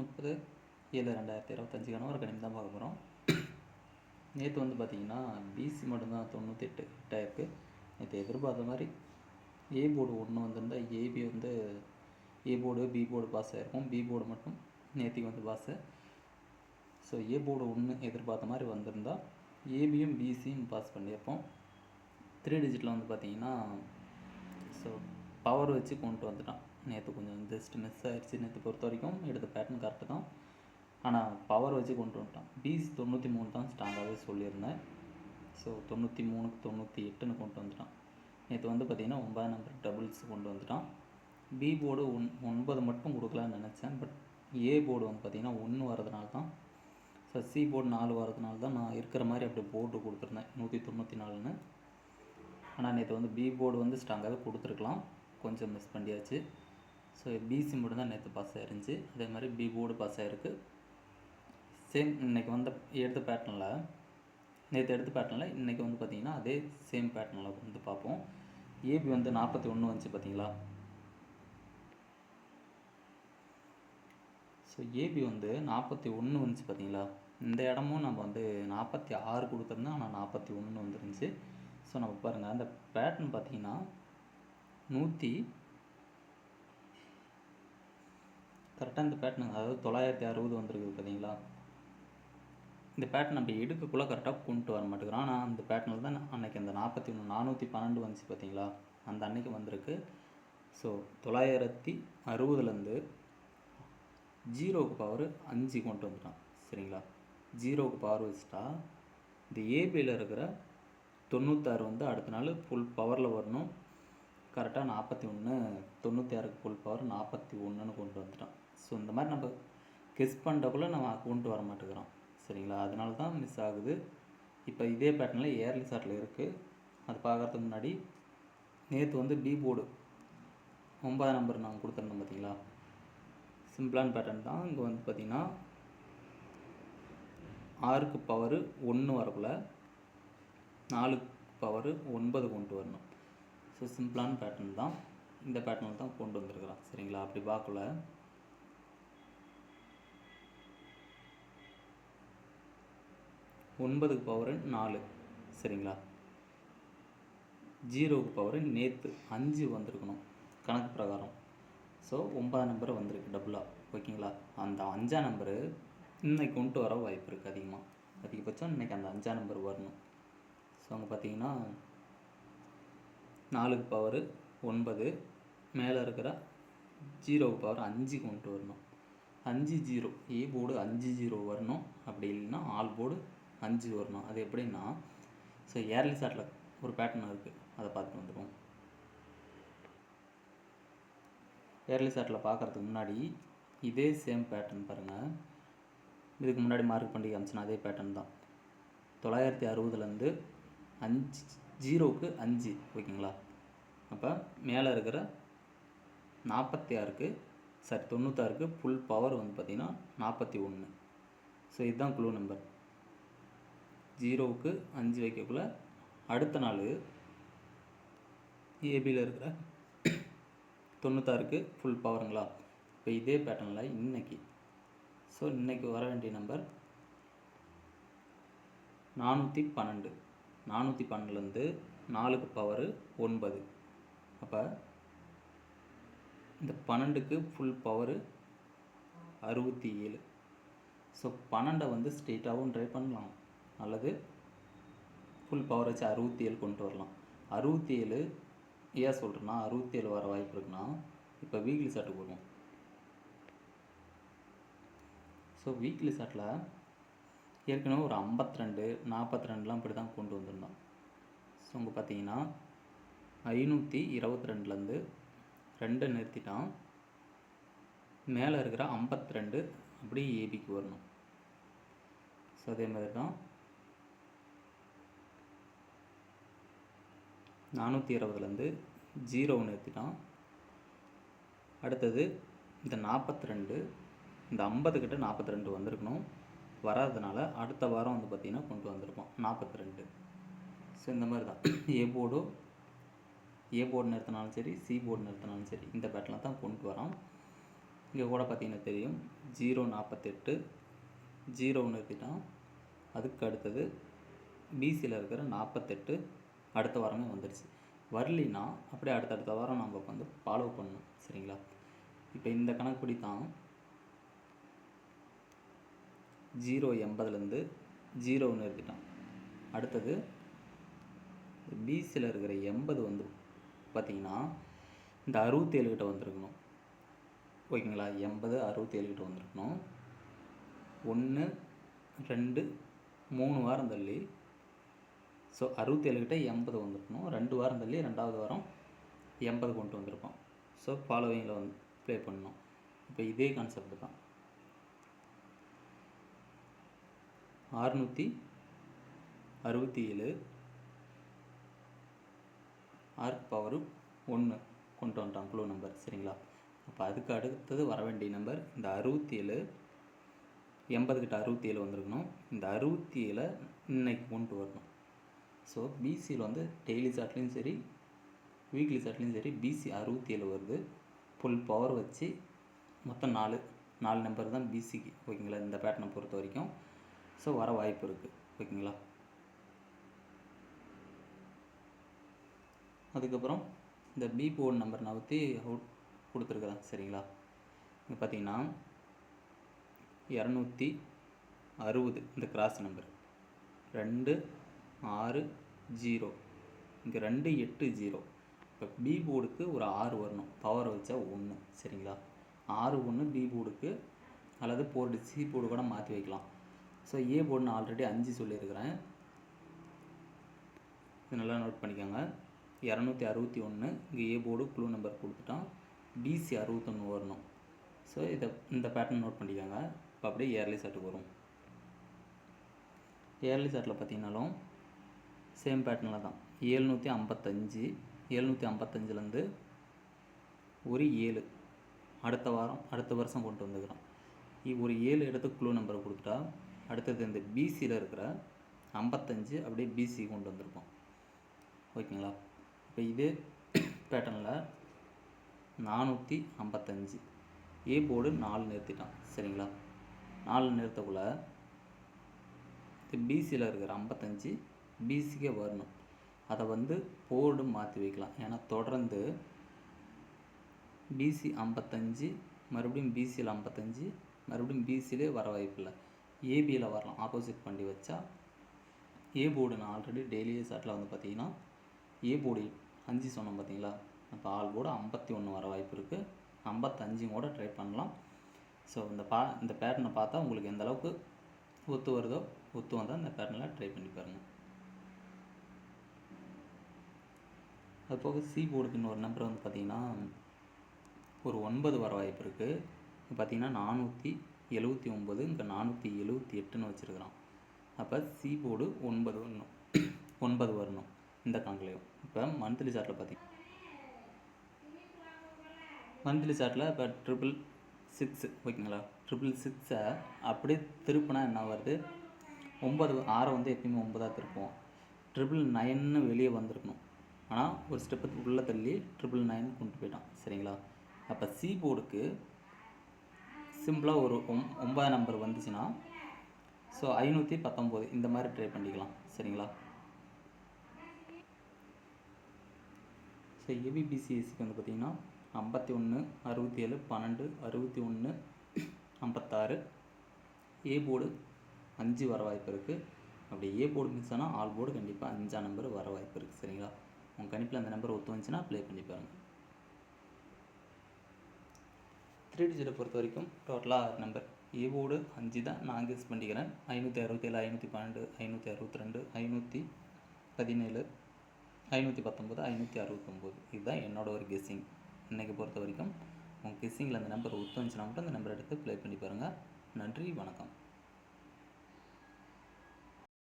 முப்பது ஏழு ரெண்டாயிரத்தி இருபத்தஞ்சுக்கான ஒரு கணிப்பு தான் பார்க்க போகிறோம் நேற்று வந்து பார்த்தீங்கன்னா பிசி மட்டும்தான் தொண்ணூத்தெட்டு எட்டாயிருக்கு நேற்று எதிர்பார்த்த மாதிரி ஏ போர்டு ஒன்று வந்திருந்தால் ஏபி வந்து A board B board pass ஆகிருக்கும் பி போர்டு மட்டும் நேற்றுக்கு வந்து பாஸு ஸோ ஏ போர்டு ஒன்று எதிர்பார்த்த மாதிரி வந்திருந்தால் ஏபியும் பிசியும் பாஸ் பண்ணியிருப்போம். த்ரீ டிஜிட்டில் வந்து பார்த்தீங்கன்னா ஸோ பவர் வச்சு கொண்டு வந்துட்டான். நேற்று கொஞ்சம் ஜஸ்ட் மிஸ் ஆகிடுச்சு நேற்று பொறுத்த வரைக்கும். எடுத்த பேட்டர்ன் கரெக்டு தான். ஆனால் பவர் வச்சு கொண்டு வந்துட்டான். பீஸ் தொண்ணூற்றி மூணு தான் ஸ்ட்ராங்காகவே சொல்லியிருந்தேன். ஸோ தொண்ணூற்றி மூணுக்கு தொண்ணூற்றி எட்டுன்னு கொண்டு வந்துட்டான். நேற்று வந்து பார்த்திங்கன்னா ஒன்பது நம்பர் டபுள்ஸ் கொண்டு வந்துட்டான். பி போர்டு ஒன் ஒன்பது மட்டும் கொடுக்கலான்னு நினச்சேன். பட் ஏ போர்டு வந்து பார்த்திங்கன்னா ஒன்று வரதுனால தான். ஸோ சி போர்டு நாலு வரதுனால தான் நான் இருக்கிற மாதிரி அப்படி போர்டு கொடுத்துருந்தேன். நூற்றி தொண்ணூற்றி நாலுன்னு. ஆனால் நேற்று வந்து பி போர்டு வந்து ஸ்ட்ராங்காகவே கொடுத்துருக்கலாம். கொஞ்சம் மிஸ் பண்ணியாச்சு. ஸோ பிசி மட்டும் தான் நேற்று பாஸ் ஆயிருந்துச்சு. அதே மாதிரி பி போர்டு பாஸ் ஆகிருக்கு சேம் இன்றைக்கி வந்த எடுத்த பேட்டர்னில் நேற்று எடுத்த பேட்டர்னில் இன்றைக்கி வந்து பார்த்திங்கன்னா அதே சேம் பேட்டர்னில் வந்து பார்ப்போம். ஏபி வந்து நாற்பத்தி ஒன்று வந்துச்சு பார்த்தீங்களா ஸோ ஏபி வந்து நாற்பத்தி ஒன்று வந்துச்சு பார்த்தீங்களா இந்த இடமும் நம்ம வந்து நாற்பத்தி ஆறு கொடுத்துருந்தோம். ஆனால் நாற்பத்தி ஒன்று வந்துருந்துச்சு. ஸோ நம்ம பாருங்கள் அந்த பேட்டர்ன் பார்த்தீங்கன்னா நூற்றி கரெக்டாக இந்த பேட்டர்ன் அதாவது தொள்ளாயிரத்தி அறுபது வந்திருக்குது பார்த்தீங்களா? இந்த பேட்டர்ன் நம்ம எடுக்கக்குள்ளே கரெக்டாக கொண்டு வர மாட்டேங்கிறோம். ஆனால் அந்த பேட்டர்னில் தான் அன்றைக்கி அந்த நாற்பத்தி ஒன்று நானூற்றி பன்னெண்டு வந்துச்சு பார்த்தீங்களா? அந்த அன்னைக்கு வந்திருக்கு. ஸோ தொள்ளாயிரத்தி அறுபதுலேருந்து ஜீரோவுக்கு பவர் அஞ்சு கொண்டு வந்துட்டான். சரிங்களா? ஜீரோவுக்கு பவர் வச்சுட்டா இந்த ஏபியில் இருக்கிற தொண்ணூத்தாறு வந்து அடுத்த நாள் ஃபுல் பவரில் வரணும். கரெக்டாக நாற்பத்தி ஒன்று தொண்ணூற்றி ஆறுக்கு ஃபுல் பவர் நாற்பத்தி ஒன்றுன்னு கொண்டு வந்துட்டான். ஸோ இந்த மாதிரி நம்ம கெஸ் பண்ணுறக்குள்ளே நம்ம கொண்டு வர மாட்டேங்கிறோம். சரிங்களா? அதனால தான் மிஸ் ஆகுது. இப்போ இதே பேட்டர்னில் ஏர்லி சாட்டில் இருக்குது அது பார்க்குறதுக்கு முன்னாடி நேற்று வந்து பி போர்டு ஒன்பதாம் நம்பர் நாங்கள் கொடுத்துருந்தோம் பார்த்தீங்களா சிம்பிளான பேட்டர்ன் தான். இங்கே வந்து பார்த்திங்கன்னா ஆறுக்கு பவரு ஒன்று வரக்குள்ள நாலுக்கு பவரு ஒன்பது கொண்டு வரணும். ஸோ சிம்பிளான பேட்டர்ன் தான். இந்த பேட்டர்னில் தான் கொண்டு வந்திருக்கிறான் சரிங்களா? அப்படி பார்க்கல. ஒன்பதுக்கு பவரு நாலு. சரிங்களா? ஜீரோவுக்கு பவரு நேற்று அஞ்சு வந்திருக்கணும். கணக்கு பிரகாரம். ஸோ ஒன்பதாம் நம்பர் வந்திருக்கு டபுளாக ஓகேங்களா? அந்த அஞ்சாம் நம்பரு இன்னைக்கு கொண்டு வர வாய்ப்பு இருக்குது அதிகமாக அதிகபட்சம் இன்றைக்கி அந்த அஞ்சாம் நம்பர் வரணும். ஸோ அங்கே பார்த்தீங்கன்னா நாலுக்கு பவர் ஒன்பது மேலே இருக்கிற ஜீரோவுக்கு பவர் அஞ்சு கொண்டு வரணும். அஞ்சு ஜீரோ. ஏ போர்டு அஞ்சு ஜீரோ வரணும். அப்படி இல்லைன்னா ஆல் போர்டு அஞ்சு வரணும் அது எப்படின்னா ஸோ ஏர்லி சாட்டில் ஒரு பேட்டர்ன் இருக்குது அதை பார்த்துட்டு வந்துடுவோம் ஏர்லி சாட்டில் பார்க்குறதுக்கு முன்னாடி இதே சேம் பேட்டர்ன் பாருங்கள் இதுக்கு முன்னாடி மார்க் பண்ணி காமிச்சினா அதே பேட்டர்ன் தான். தொள்ளாயிரத்தி அறுபதுலேருந்து அஞ்சு ஜீரோவுக்கு அஞ்சு ஓகேங்களா? அப்போ மேலே இருக்கிற நாற்பத்தி ஆறுக்கு சாரி தொண்ணூத்தாறுக்கு ஃபுல் பவர் வந்து பார்த்திங்கன்னா நாற்பத்தி ஒன்று ஸோ இதுதான் குழு நம்பர் ஜீரோவுக்கு அஞ்சு வைக்கக்குள்ள அடுத்த நாள் ஏபியில் இருக்கிற தொண்ணூத்தாறுக்கு ஃபுல் பவருங்களா இப்போ இதே பேட்டர்னில் இன்னைக்கு. ஸோ இன்றைக்கி வர வேண்டிய நம்பர் நானூற்றி பன்னெண்டு. நானூற்றி பன்னெண்டுலேருந்து நாலுக்கு பவரு ஒன்பது. அப்போ இந்த பன்னெண்டுக்கு ஃபுல் பவரு அறுபத்தி ஏழு. ஸோ பன்னெண்டை வந்து ஸ்ட்ரெயிட்டாகவும் ட்ரை பண்ணலாம். அல்லது ஃபுல் பவர் வச்சு அறுபத்தி ஏழு கொண்டு வரலாம். அறுபத்தி ஏழு ஏன் சொல்கிறேன்னா அறுபத்தி ஏழு வர வாய்ப்பு இருக்குன்னா இப்போ வீக்லி சாட்டு போடுவோம். ஸோ வீக்லி சாட்டில் ஏற்கனவே ஒரு ஐம்பத்தி ரெண்டு நாற்பத்தி ரெண்டுலாம் இப்படி தான் கொண்டு வந்திருந்தோம். ஸோ அங்கே பார்த்தீங்கன்னா ஐநூற்றி இருபத்தி ரெண்டுலேருந்து ரெண்டை நிறுத்திட்டான் மேலே இருக்கிற ஐம்பத்தி ரெண்டு அப்படியே ஏபிக்கு வரணும். ஸோ அதே மாதிரி தான் நானூற்றி இருபதுலேருந்து ஜீரோ ஒன்று ஏற்றிட்டான் அடுத்தது இந்த நாற்பத்தி ரெண்டு இந்த ஐம்பது கிட்ட நாற்பத்தி ரெண்டு வந்திருக்கணும். வராதனால அடுத்த வாரம் வந்து பார்த்திங்கன்னா கொண்டு வந்திருப்போம் நாற்பத்தி ரெண்டு ஸோ இந்த மாதிரி தான். ஏ போர்டோ ஏ போர்டு நிறுத்தினாலும் சரி சி போர்டு நிறுத்தினாலும் சரி இந்த பேட்டர்னில் தான் கொண்டு வரோம். இங்கே கூட பார்த்திங்கன்னா தெரியும் ஜீரோ நாற்பத்தெட்டு ஜீரோ நிறுத்திட்டோம் அதுக்கு அடுத்தது பிசியில் இருக்கிற நாற்பத்தெட்டு அடுத்த வாரமே வந்துடுச்சு. வரலினா அப்படியே அடுத்தடுத்த வாரம் நம்ம வந்து ஃபாலோ பண்ணணும். சரிங்களா? இப்போ இந்த கணக்குப்படி தான் ஜீரோ எண்பதுலேருந்து ஜீரோ ஒன்று எடுத்துட்டான் அடுத்தது பிசியில் இருக்கிற எண்பது வந்து பார்த்திங்கன்னா இந்த அறுபத்தேழு கிட்ட வந்திருக்கணும். ஓகேங்களா? எண்பது அறுபத்தேழு கிட்ட வந்திருக்கணும். ஒன்று ரெண்டு மூணு வாரம் தள்ளி ஸோ அறுபத்தேழு கிட்ட எண்பது வந்திருக்கணும். ரெண்டு வாரம் தள்ளி ரெண்டாவது வாரம் எண்பது கொண்டு வந்திருக்கோம். ஸோ ஃபாலோவிங்கில் வந்து ப்ளே பண்ணணும். இப்போ இதே கான்செப்ட் தான். அறுநூற்றி அறுபத்தி ஏழு ஆர்க் பவரு ஒன்று கொண்டு வந்துட்டான் குழு நம்பர் சரிங்களா? அப்போ அதுக்கு அடுத்தது வர வேண்டிய நம்பர் இந்த அறுபத்தி ஏழு எண்பது கிட்ட அறுபத்தி ஏழு வந்திருக்கணும். இந்த அறுபத்தி ஏழை இன்னைக்கு கொண்டு வரணும். ஸோ பிசியில் வந்து டெய்லி சாட்லேயும் சரி வீக்லி சாட்லேயும் சரி பிசி அறுபத்தி ஏழு வருது. ஃபுல் பவர் வச்சு மொத்தம் நாலு நாலு நம்பர் தான் பிசிக்கு ஓகேங்களா இந்த பேட்டனை பொறுத்த வரைக்கும். ஸோ வர வாய்ப்பு இருக்குது ஓகேங்களா அதுக்கப்புறம் இந்த பி போர்டு நம்பர் நகர்த்தி அவுட் கொடுத்துருக்குறேன் சரிங்களா? இங்கே பார்த்தீங்கன்னா இரநூத்தி அறுபது இந்த கிராஸ் நம்பர் ரெண்டு ஆறு ஜீரோ. இங்கே ரெண்டு எட்டு ஜீரோ. இப்போ பி போர்டுக்கு ஒரு ஆறு வரணும். பவர் வச்சா ஒன்று சரிங்களா? ஆறு ஒன்று பி போர்டுக்கு அல்லது போர்டு சி போர்டு கூட மாற்றி வைக்கலாம். ஸோ ஏ போர்டு நான் ஆல்ரெடி அஞ்சு சொல்லியிருக்கிறேன். இது நல்லா நோட் பண்ணிக்கோங்க. இரநூத்தி அறுபத்தி ஒன்று இங்கே ஏ போர்டு குழு நம்பர் கொடுத்துட்டோம். பிசி அறுபத்தொன்று வரணும். ஸோ இதை இந்த பேட்டர்ன் நோட் பண்ணிக்கோங்க. இப்போ அப்படியே இயர்லி செட்டுக்கு வரும் இயர்லி செட்டில் பார்த்தீங்கன்னாலும் சேம் பேட்டர்னில் தான். ஏழ்நூற்றி ஐம்பத்தஞ்சு ஏழ்நூற்றி ஐம்பத்தஞ்சிலேருந்து ஒரு ஏழு. அடுத்த வாரம் அடுத்த வருஷம் கொண்டு வந்துக்கிறோம். ஒரு ஏழு இடத்துக்கு குழு நம்பரை கொடுத்துட்டா அடுத்தது இந்த பிசியில் இருக்கிற ஐம்பத்தஞ்சு அப்படியே பிசி கொண்டு வந்திருக்கோம் ஓகேங்களா? இப்போ இதே பேட்டர்னில் நானூற்றி ஐம்பத்தஞ்சு. ஏ போர்டு நாலு நிறுத்திட்டான். சரிங்களா? நாலு நிறுத்தக்குள்ள பிசியில் இருக்கிற ஐம்பத்தஞ்சு பிசிக்கே வரணும். அதை வந்து போர்டு மாற்றி வைக்கலாம். ஏன்னா தொடர்ந்து பிசி ஐம்பத்தஞ்சு மறுபடியும் பிசியில் ஐம்பத்தஞ்சு மறுபடியும் பிசியிலே வர வாய்ப்பில்லை ஏபியில் வரலாம். ஆப்போசிட் பண்ணி வச்சா ஏ போர்டு நான் ஆல்ரெடி டெய்லியே சாட்டில் வந்து பார்த்தீங்கன்னா ஏ போர்டு அஞ்சு சொன்னோம் பார்த்தீங்களா அப்போ ஆல் போர்டு ஐம்பத்தி ஒன்று வர வாய்ப்பு இருக்குது ஐம்பத்தஞ்சும் கூட ட்ரை பண்ணலாம். ஸோ இந்த பா இந்த பேட்டர்னை பார்த்தா உங்களுக்கு எந்த அளவுக்கு ஒத்து வருதோ ஒத்து வந்தால் இந்த பேட்டர்னில் ட்ரை பண்ணி பாருங்கள் அது போக சி போர்டுக்கு இன்னொரு நம்பர் வந்து பார்த்திங்கன்னா ஒரு ஒன்பது வர வாய்ப்பு இருக்குது பார்த்திங்கன்னா பார்த்தீங்கன்னா நானூற்றி எழுபத்தி ஒம்பது இங்கே நானூற்றி எழுபத்தி எட்டுன்னு வச்சுருக்குறான். அப்போ சி போர்டு ஒன்பது வரணும். ஒன்பது வரணும். இந்த கணக்குலையும். இப்போ மந்த்லி சார்ட்டில் பார்த்தீங்க மந்த்லி சார்ட்டில் இப்போ ட்ரிபிள் சிக்ஸ் ஓகேங்களா? ட்ரிபிள் சிக்ஸை அப்படியே திருப்பினா என்ன வருது? ஒன்பது ஆறை வந்து எப்பயுமே ஒன்பதாக திருப்புவோம். ட்ரிபிள் நைன்னு வெளியே வந்திருக்கணும். ஆனால் ஒரு ஸ்டெப்பு உள்ளே தள்ளி ட்ரிபிள் நைன் கொண்டு போயிட்டான். சரிங்களா? அப்போ சி போர்டுக்கு சிம்பிளாக ஒரு ஒம் ஒன்பதாம் நம்பர் வந்துச்சுன்னா ஸோ ஐநூற்றி பத்தொம்போது இந்த மாதிரி ட்ரை பண்ணிக்கலாம். சரிங்களா? ஸோ ஏபிபிசிஎஸ்சிக்கு வந்து பார்த்திங்கன்னா ஐம்பத்தி ஒன்று அறுபத்தி ஏழு பன்னெண்டு அறுபத்தி ஒன்று ஐம்பத்தாறு. ஏ போர்டு அஞ்சு வர வாய்ப்பு இருக்குது அப்படி ஏ போர்டு மிஸ் ஆனால் ஆல் போர்டு கண்டிப்பாக அஞ்சாம் நம்பர் வர வாய்ப்பு இருக்குது சரிங்களா? உங்கள் கணிப்பில் அந்த நம்பர் ஒத்து வந்துச்சுன்னா ப்ளே பண்ணி பாருங்கள் த்ரீ டிஜிட்டை பொறுத்த வரைக்கும் டோட்டலாக ஆறு நம்பர் ஏவோடு அஞ்சு தான் நான் கெஸ் பண்ணிக்கிறேன். ஐநூற்றி அறுபத்தேழு ஐநூற்றி பன்னெண்டு ஐநூற்றி அறுபத்தி ரெண்டு ஐநூற்றி பதினேழு ஐநூற்றி பத்தொம்போது ஐநூற்றி அறுபத்தொம்போது இதுதான் என்னோட ஒரு கெஸ்ஸிங் இன்றைக்கி பொறுத்த வரைக்கும் உங்கள் கெஸ்ஸிங்கில் அந்த நம்பர் ஒத்து வந்துச்சுன்னா மட்டும் அந்த நம்பர் எடுத்து ப்ளே பண்ணி பாருங்கள் நன்றி வணக்கம்.